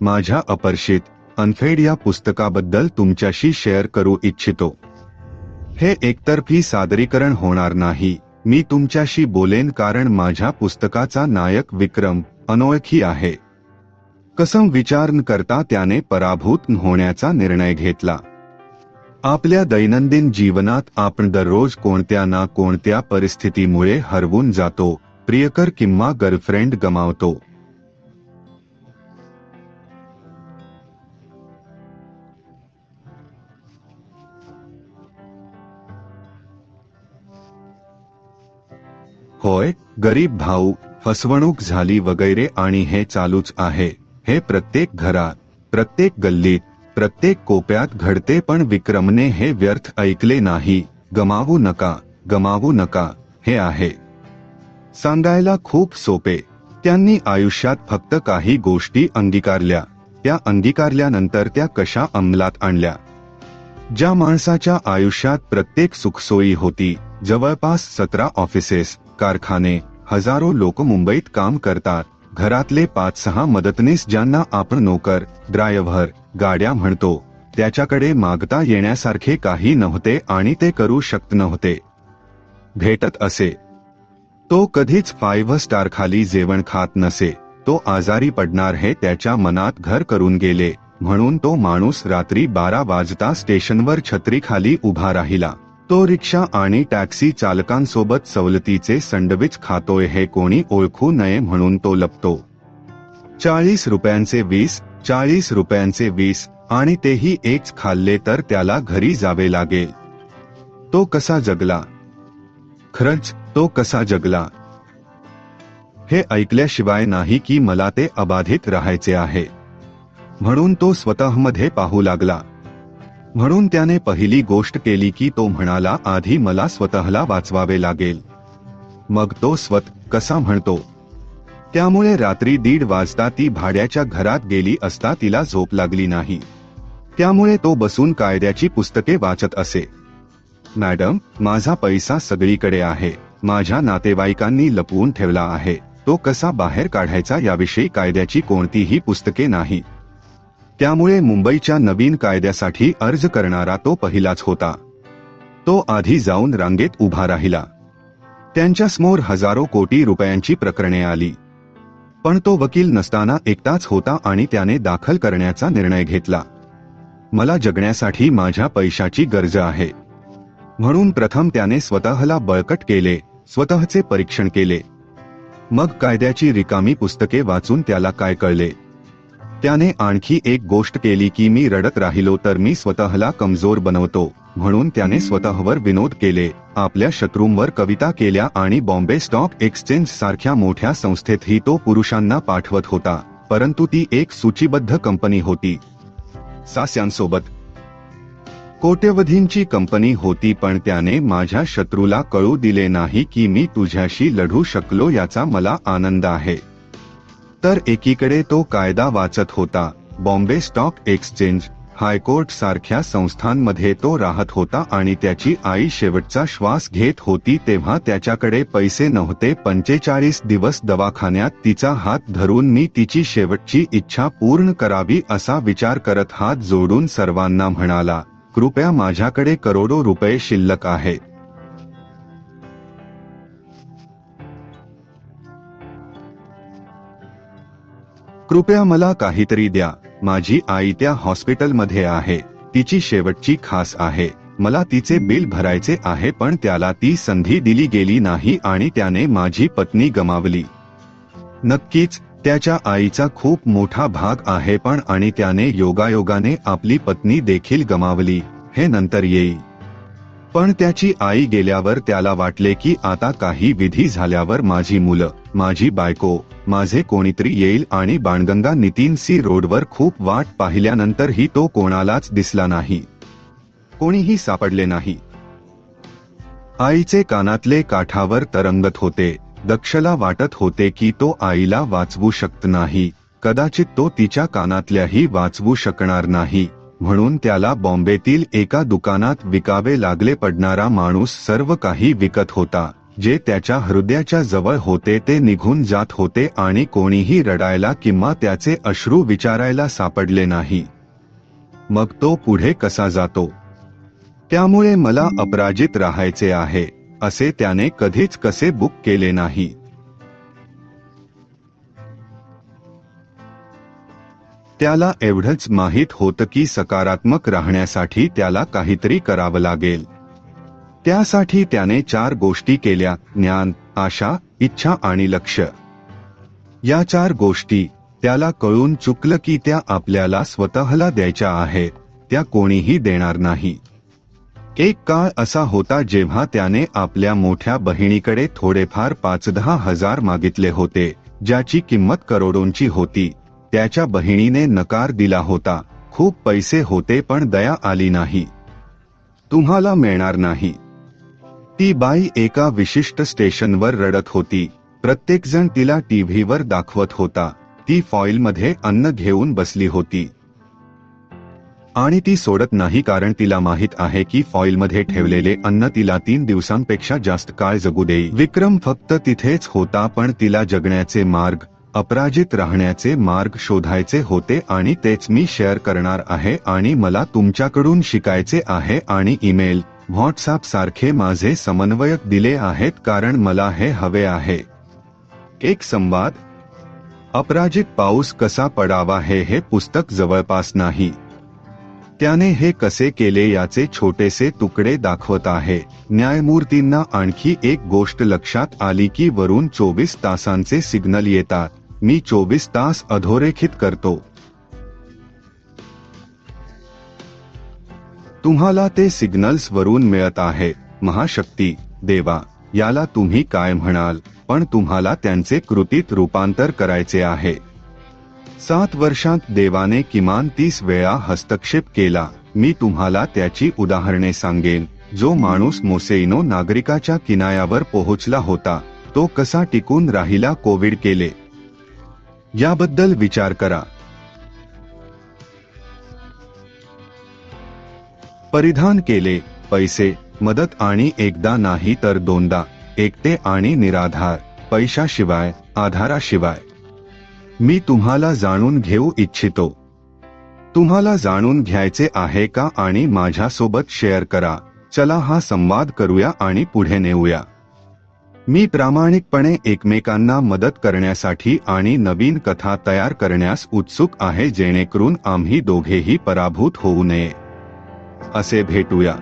माझ्या अपरिचित अनफेड या पुस्तकाबद्दल तुमच्याशी शेअर करू इच्छितो. हे एकतर्फी सादरीकरण होणार नाही. मी तुमच्याशी बोलेन कारण माझ्या पुस्तकाचा नायक विक्रम अनोळखी आहे. कसम विचार न करता त्याने पराभूत होण्याचा निर्णय घेतला. आपल्या दैनंदिन जीवनात आपण दररोज कोणत्या ना कोणत्या परिस्थितीमुळे हरवून जातो प्रियकर किंवा गर्लफ्रेंड गमावतो. होय गरीब भाऊ फसवणूक झाली वगैरे आणि हे चालूच आहे. हे प्रत्येक घरात प्रत्येक गल्लीत प्रत्येक कोप्यात घडते पण विक्रमने हे व्यर्थ ऐकले नाही. गमावू नका गमावू नका हे आहे. सांगायला खूप सोपे. त्यांनी आयुष्यात फक्त काही गोष्टी अंगीकारल्या. त्या अंगीकारल्यानंतर त्या कशा अंमलात आणल्या? ज्या माणसाच्या आयुष्यात प्रत्येक सुखसोयी होती जवळपास सतरा ऑफिसेस कारखाने हजारो लोक मुंबईत काम करतात. घरातले पाच सहा मदतनीस ज्यांना आपण नोकर ड्रायव्हर गाड्या म्हणतो त्याच्याकडे मागता येण्यासारखे काही नव्हते आणि ते करू शकत नव्हते. भेटत असे. तो कधीच फाईव्ह स्टार खाली जेवण खात नसे. तो आजारी पडणार हे त्याच्या मनात घर करून गेले म्हणून तो माणूस रात्री बारा वाजता स्टेशनवर छत्रीखाली उभा राहिला. तो रिक्षा आणि टॅक्सी चालकांसोबत सवलतीचे संडविच खातोय हे कोणी ओळखू नये म्हणून तो लपतो. चाळीस रुपयांचे वीस चाळीस रुपयांचे वीस आणि तेही एक खाल्ले तर त्याला घरी जावे लागेल. तो कसा जगला? खरंच तो कसा जगला? हे ऐकल्याशिवाय नाही की मला ते अबाधित राहायचे आहे. म्हणून तो स्वतःमध्ये पाहू लागला. म्हणून त्याने पहिली गोष्ट केली की तो म्हणाला आधी मला स्वतःला वाचवावे लागेल. मग तो स्वत कसा म्हणतो? त्यामुळे रात्री दीड वाजता ती भाड्याच्या घरात गेली असता तिला झोप लागली नाही. त्यामुळे तो बसून कायद्याची पुस्तके वाचत असे. मॅडम माझा पैसा सगळीकडे आहे. माझ्या नातेवाईकांनी लपवून ठेवला आहे. तो कसा बाहेर काढायचा याविषयी कायद्याची कोणतीही पुस्तके नाही. त्यामुळे मुंबईच्या नवीन कायद्यासाठी अर्ज करणारा तो पहिलाच होता. तो आधी जाऊन रांगेत उभा राहिला. त्यांच्यासमोर हजारो कोटी रुपयांची प्रकरणे आली. पण तो वकील नसताना एकटाच होता आणि त्याने दाखल करण्याचा निर्णय घेतला. मला जगण्यासाठी माझ्या पैशाची गरज आहे. म्हणून प्रथम त्याने स्वतःला बळकट केले स्वतःचे परीक्षण केले. मग कायद्याची रिकामी पुस्तके वाचून त्याला काय कळले? त्याने आणखी एक गोष्ट केली की मी रडत राहिलो तर मी स्वतःला कमजोर बनवतो. म्हणून त्याने स्वतःवर विनोद केले. आपल्या शत्रूंवर कविता केल्या आणि बॉम्बे स्टॉक एक्सचेंज सारख्या मोठ्या संस्थेतही तो पुरुषांना पाठवत होता. परंतु ती एक सूचीबद्ध कंपनी होती. सास्यांसोबत. कोट्यवधींची कंपनी होती पण त्याने माझ्या शत्रूला कळू दिले नाही की मी तुझ्याशी लढू शकलो याचा मला आनंद आहे. तर एकीकडे तो कायदा वाचत होता. बॉम्बे स्टॉक एक्सचेंज हायकोर्ट सारख्या संस्थांमध्ये तो राहत होता आणि त्याची आई शेवटचा श्वास घेत होती तेव्हा त्याच्याकडे पैसे नव्हते. पंचेचाळीस दिवस दवाखान्यात तिचा हात धरून मी तिची शेवटची इच्छा पूर्ण करावी असा विचार करत हात जोडून सर्वांना म्हणाला कृपया माझ्याकडे करोडो रुपये शिल्लक आहेत कृपया मला काहीतरी द्या. माझी आई त्या हॉस्पिटलमध्ये आहे. तिची शेवटची खास आहे. मला तिचे बिल भरायचे आहे पण त्याला ती संधी दिली गेली नाही आणि त्याने माझी पत्नी गमावली. नक्कीच त्याच्या आईचा खूप मोठा भाग आहे पण आणि त्याने योगायोगाने आपली पत्नी देखील गमावली. हे नंतर येईल. पण त्याची आई गेल्यावर त्याला वाटले की आता काही विधी झाल्यावर माझी मुलं माझी बायको माझे कोणीतरी येईल आणि बाणगंगा नितीन सी रोडवर खूप वाट पाहिल्यानंतरही तो कोणालाच दिसला नाही. कोणीही सापडले नाही. आईचे कानातले काठावर तरंगत होते दक्षला वाटत होते की तो आईला वाचवू शकत नाही कदाचित तो तिच्या कानातल्याही वाचवू शकणार नाही. म्हणून त्याला बॉम्बेतील एका दुकानात विकावे लागले पडणारा माणूस सर्व काही विकत होता जे त्याच्या हृदयाच्या जवळ होते ते निघून जात होते आणि कोणीही रडायला किंवा त्याचे अश्रू विचारायला सापडले नाही. मग तो पुढे कसा जातो? त्यामुळे मला अपराजित राहायचे आहे असे त्याने कधीच कसे बुक केले नाही. त्याला एवढंच माहीत होतं की सकारात्मक राहण्यासाठी त्याला काहीतरी करावं लागेल. त्यासाठी त्याने चार गोष्टी केल्या ज्ञान आशा इच्छा आणि लक्ष. या चार गोष्टी त्याला कळून चुकलं की त्या आपल्याला स्वतःला द्यायच्या आहेत त्या कोणीही देणार नाही. एक काळ असा होता जेव्हा त्याने आपल्या मोठ्या बहिणीकडे थोडेफार पाच दहा हजार मागितले होते ज्याची किंमत करोडोंची होती. त्याच्या बहिणीने नकार दिला होता. खूप पैसे होते पण दया आली नाही. तुम्हाला मिळणार नाही. ती बाई एका विशिष्ट स्टेशनवर रडत होती. प्रत्येकजण तिला टीव्हीवर दाखवत होता. ती फॉईलमध्ये अन्न घेऊन बसली होती. आणि ती सोडत नाही कारण तिला माहीत आहे की फॉईलमध्ये ठेवलेले अन्न तिला तीन दिवसांपेक्षा जास्त काळ जगू देईल विक्रम फक्त तिथेच होता पण तिला जगण्याचे मार्ग अपराजित राहण्याचे मार्ग शोधायचे होते आणि तेच मी शेअर करणार आहे आणि मला तुमच्याकडून शिकायचे आहे आणि ईमेल व्हॉट्सअप सारखे माझे समन्वयक दिले आहेत कारण मला हे हवे आहे. एक संवाद. अपराजित पाऊस कसा पडावा हे हे पुस्तक जवळपास नाही. त्याने हे कसे केले याचे छोटेसे तुकडे दाखवत आहे. न्यायमूर्तींना आणखी एक गोष्ट लक्षात आली की वरून चोवीस तासांचे सिग्नल येतात. मी चोवीस तास अधोरेखित करतो. तुम्हाला ते सिग्नल्स वरून मिळत आहे. महाशक्ती देवा याला तुम्ही काय म्हणाल? पण तुम्हाला त्यांचे कृतीत रूपांतर करायचे आहे. सात वर्षांत देवाने किमान तीस वेळा हस्तक्षेप केला. मी तुम्हाला त्याची उदाहरणे सांगेन. जो माणूस मोसेइनो नागरिकाच्या किनाऱ्यावर पोहोचला होता तो कसा टिकून राहिला कोविड केले? याबद्दल विचार करा. परिधान केले पैसे मदत आणि एकदा नाही तर दोनदा एकटे आणि निराधार पैशाशिवाय आधाराशिवाय. मी तुम्हाला जाणून घेऊ इच्छितो. तुम्हाला जाणून घ्यायचे आहे का आणि माझ्यासोबत शेअर करा. चला हा संवाद करूया आणि पुढे नेऊया. मी प्रामाणिकपणे एकमेकांना मदत करण्यासाठी आणि नवीन कथा तयार करण्यास उत्सुक आहे जेणेकरून आम्ही दोघेही पराभूत होऊ नये. असे भेटूया.